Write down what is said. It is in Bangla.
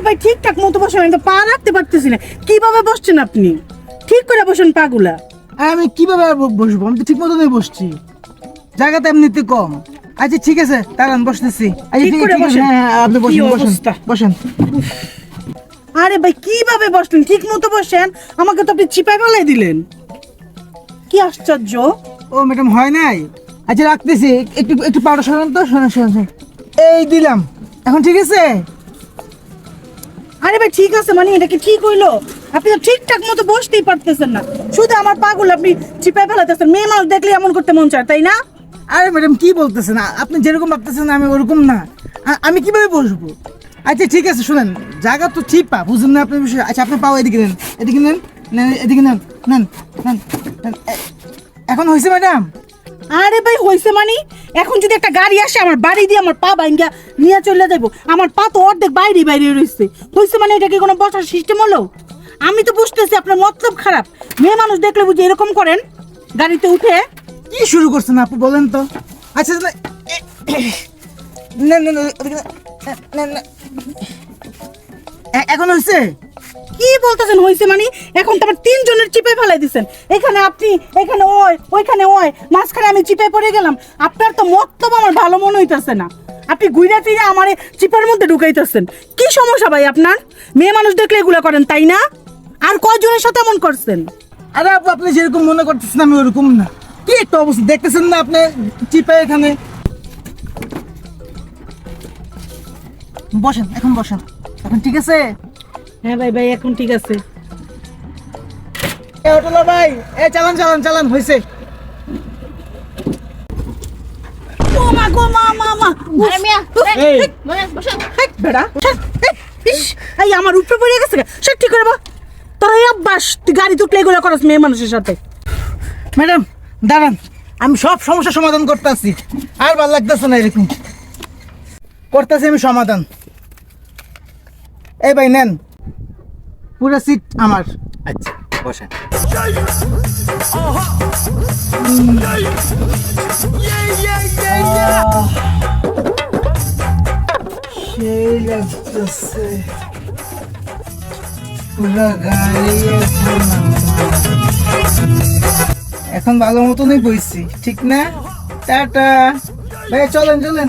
আরে ভাই ঠিকঠাক মতো বসেন আমি তো পা রাখতে পারতেছি না। কীভাবে বসছেন আপনি? ঠিক করে বসেন পাগুলা। আমি কীভাবে বসবো? আমি তো ঠিক মতনই বসছি। জায়গা তো এমনিতে কম। আচ্ছা ঠিক আছে দাঁড়ান বসতেছি। আচ্ছা, ঠিক আছে। হ্যাঁ হ্যাঁ, আপনি বসেন বসেন বসেন। আরে ভাই কীভাবে বসলেন? ঠিক মতো বসেন। আমাকে তো আপনি চিপাই ফেলাই দিলেন। কি আশ্চর্য। ও ম্যাডাম হয় নাই? আচ্ছা রাখতেছি। একটু একটু পাউডার সরান তো শোনেন। এই দিলাম। এখন ঠিক আছে? আরে ভাই ঠিক আছে মানে এটা কি ঠিক হইল আপনি তো ঠিকঠাক মতো বসতেই পারতেছেন না। শুধু আমার পাগুলো আপনি চিপাই ফেলাতেছেন মেয়ে মানুষ দেখলে এমন করতে মন চায় তাই না? আরে ম্যাডাম কি বলতেছেন? আপনি যেরকম ভাবতেছেন আমি ওরকম না। আমি কীভাবে বসবো? আচ্ছা ঠিক আছে শুনেন। জায়গা তো ঠিক পা বুঝলেন না আপনার বিষয়। আচ্ছা আপনি পাও এদিকে নেন এদিকে নেন নেন এদিকে নেন নেন নেন নেন। এখন হয়েছে ম্যাডাম? আরে ভাই হয়েছে মানে? এখন যদি একটা গাড়ি আসে, আমার বাড়ি দিয়ে আমার পা ভাঙ্গা নিয়ে চলে যাব আমার পা তো অর্ধেক বাইরে বাইরে রয়েছে হইছে মানে এটা কি কোনো বসার সিস্টেম হলো? আমি তো বুঝতেছি আপনার মতলব খারাপ। মেয়ে মানুষ দেখলে বুঝি এরকম করেন? গাড়িতে উঠে? কি শুরু করছেন আপু, বলেন তো? আচ্ছা না না না এখন হয়েছে কি বলতেছেন হইছে মানে? এখন তো আমার তিনজনের চিপে ফেলাই দিছেন। এখানে আপনি, এখানে ওই, ওইখানে ওই। মাঝখানে আমি চিপে পড়ে গেলাম। আপনার তো মতলব আমার ভালো মনে হইতেছে না। আপনি ঘুরে ফিরে আমার চিপার মধ্যে ঢুকাইতেছেন। কি সমস্যা ভাই আপনার? মেয়ে মানুষ দেখলে এগুলো করেন, তাই না? আর কয়জনের সাথে এমন করছেন? আরে আপু, আপনি যেরকম মনে করতেছেন আমি ওরকম না। কি একটা অবস্থা? দেখতেছেন না আপনি চিপে এখানে? বসেন, এখন বসেন। এখন ঠিক আছে? হ্যাঁ ভাই ভাই এখন ঠিক আছে। এ হোটেলা ভাই এ চালান চালান চালান হয়েছে ও মা গো মা মা মা। আরে মিয়া, এই, হেই, বসেন, বসেন। হেই, বেড়া ছাড়, হেই, ইস, এই আমার উপরে পড়ে গেছে গা। সব ঠিক করে বা। তোর এই অভ্যাস তুই গাড়ি তুকলে এগুলো করস মেয়ে মানুষের সাথে। ম্যাডাম দাঁড়ান। আমি সব সমস্যার সমাধান করতেছি। আর ভালো লাগতেছে না এরকম। করতেছি আমি সমাধান। এই ভাই নেন। পুরো সিট আমার। আচ্ছা বসেন। সেই লাগতেছে পুরো গাড়ি। এখন ভালো মতনই বইছি ঠিক না? টাটা। ভাই চলেন চলেন।